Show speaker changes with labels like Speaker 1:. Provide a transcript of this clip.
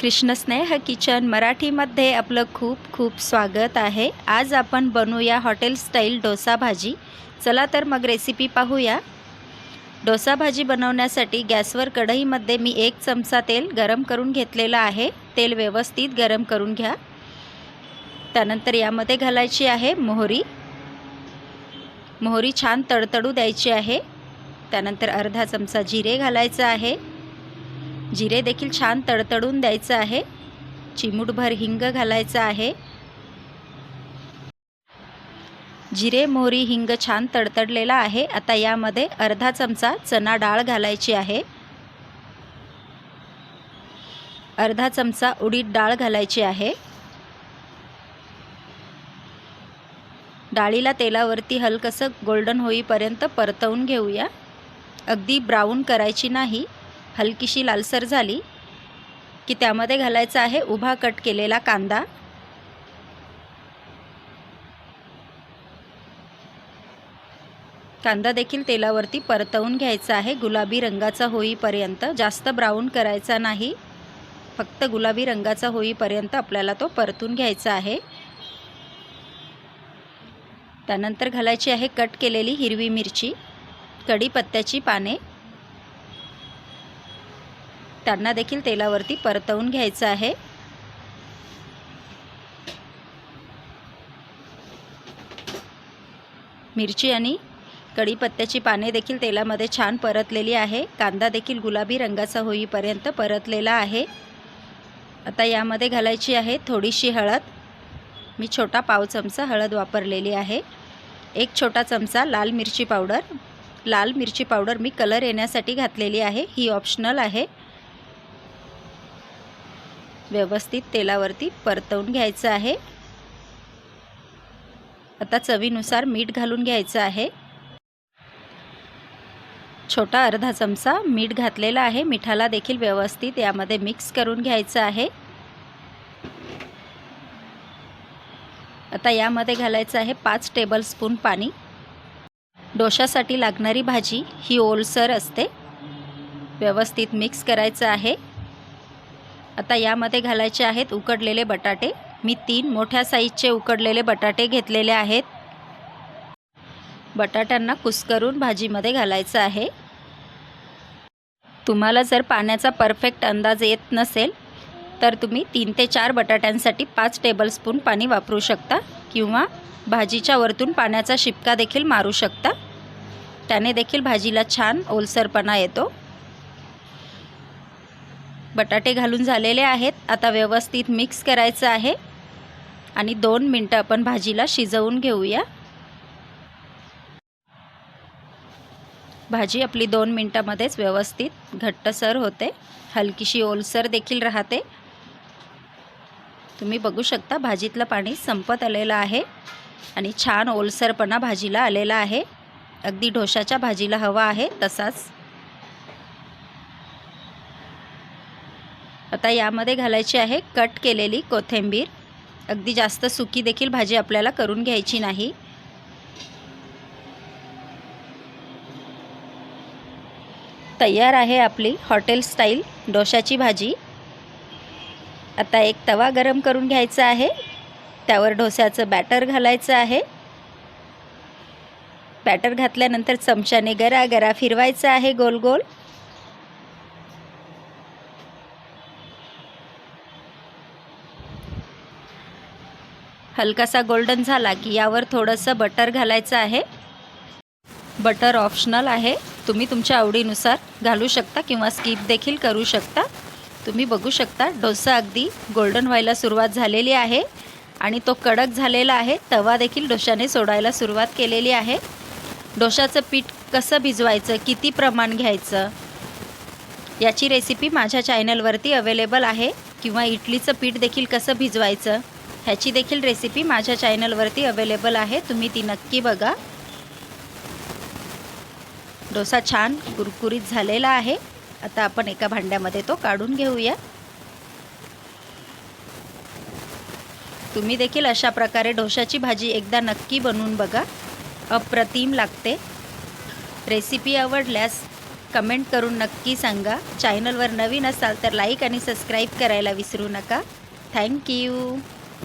Speaker 1: कृष्णस्नेह kitchen मराठीमध्ये आपलं खूप खूप स्वागत आहे. आज आपण बनवूया हॉटेल स्टाईल डोसा भाजी. चला तर मग रेसिपी पाहूया. डोसा भाजी बनवण्यासाठी गॅसवर कढईमध्ये मी एक चमचा तेल गरम करून घेतलेलं आहे. तेल व्यवस्थित गरम करून घ्या. त्यानंतर यामध्ये घालायची आहे मोहरी. मोहरी छान तडतडू द्यायची आहे. त्यानंतर अर्धा चमचा जिरे घालायचं आहे. जिरे देखील छान तडतडून द्यायचं आहे. चिमूटभर हिंग घालायचं आहे. जिरे मोहरी हिंग छान तडतडलेला आहे. आता यामध्ये अर्धा चमचा चना डाळ घालायची आहे. अर्धा चमचा उडीद डाळ घालायची आहे. डाळीला तेलावरती हलकंसं गोल्डन होईपर्यंत परतवून घेऊया. अगदी ब्राऊन करायची नाही. हलकीशी लालसर झाली की त्यामध्ये घालायचा आहे उभा कट केलेला कांदा. कांदा देखील तेलावरती परतवून घ्यायचा आहे. गुलाबी रंगाचा होईपर्यंत जास्त ब्राऊन करायचा नाही. फक्त गुलाबी रंगाचा होईपर्यंत आपल्याला तो परतून घ्यायचा आहे. त्यानंतर घालायची आहे कट केलेली हिरवी मिरची कढीपत्त्याची पाने. त्यांना देखील तेलावरती परतवून घ्यायचं आहे. मिरची आणि कढीपत्त्याची पाने देखील तेलामध्ये छान परतलेली आहे. कांदा देखील गुलाबी रंगाचा होईपर्यंत परतलेला आहे. आता यामध्ये घालायची आहे थोडीशी हळद. मी छोटा पाव चमचा हळद वापरलेली आहे. एक छोटा चमचा लाल मिरची पावडर. लाल मिरची पावडर मी कलर येण्यासाठी घातलेली आहे. ही ऑप्शनल आहे. व्यवस्थित तेलावरती परतवून घ्यायचं आहे. आता चवीनुसार मीठ घालून घ्यायचं आहे. छोटा अर्धा चमचा मीठ घातलेला आहे. मिठाला देखील व्यवस्थित यामध्ये मिक्स करून घ्यायचं आहे. आता यामध्ये घालायचं आहे पाच टेबलस्पून पाणी. डोशासाठी लागणारी भाजी ही ओलसर असते. व्यवस्थित मिक्स करायचं आहे. आता यामध्ये घालायचे आहेत उकडलेले बटाटे. मी तीन मोठ्या साईजचे उकडलेले बटाटे घेतलेले आहेत. बटाट्यांना कुस्करून भाजीमध्ये घालायचं आहे. तुम्हाला जर पाण्याचा परफेक्ट अंदाज येत नसेल तर तुम्ही तीन ते चार बटाट्यांसाठी पाच टेबलस्पून पाणी वापरू शकता किंवा भाजीच्या वरतून पाण्याचा शिपका देखील मारू शकता. त्याने देखील भाजीला छान ओलसरपणा येतो. बटाटे घालून झालेले आहेत. आता व्यवस्थित मिक्स करायचं आहे. आणि दोन मिनटं आपण भाजीला शिजवून घेऊया. भाजी आपली दोन मिनटामध्येच व्यवस्थित घट्टसर होते. हलकीशी ओलसर देखील राहते. तुम्ही बघू शकता भाजीतलं पाणी संपत आलेलं आहे. आणि छान ओलसरपणा भाजीला आलेला आहे. अगदी ढोशाच्या भाजीला हवा आहे तसाच. आता यामध्ये घालायची आहे कट केलेली कोथिंबीर. अगदी जास्त सुकी देखील भाजी आपल्याला करून घ्यायची नाही. तयार आहे आपली हॉटेल स्टाईल डोशाची भाजी. आता एक तवा गरम करून घ्यायचा आहे. त्यावर डोस्याचं बॅटर घालायचं आहे. बॅटर घातल्यानंतर चमच्याने गरा गरा फिरवायचं आहे गोल गोल हलकासा गोल्डन झाला की यावर थोडंसं बटर घालायचं आहे. बटर ऑप्शनल आहे. तुम्ही तुमच्या आवडीनुसार घालू शकता किंवा स्किप देखील करू शकता. तुम्ही बघू शकता डोसा अगदी गोल्डन व्हायला सुरुवात झालेली आहे आणि तो कडक झालेला आहे. तवा देखील डोशाने सोडायला सुरुवात केलेली आहे. डोशाचं पीठ कसं भिजवायचं किती प्रमाण घ्यायचं याची रेसिपी माझ्या चॅनलवरती अवेलेबल आहे. किंवा इडलीचं पीठ देखील कसं भिजवायचं ह्याची देखील रेसिपी माझ्या चॅनलवरती अवेलेबल आहे. तुम्ही ती नक्की बघा. डोसा छान कुरकुरीत झालेला आहे. आता आपण एका भांड्यामध्ये तो काढून घेऊया. तुम्ही देखील अशा प्रकारे डोशाची भाजी एकदा नक्की बनवून बघा. अप्रतिम लागते. रेसिपी आवडल्यास कमेंट करून नक्की सांगा. चॅनलवर नवीन असाल तर लाईक आणि सबस्क्राईब करायला विसरू नका. थँक्यू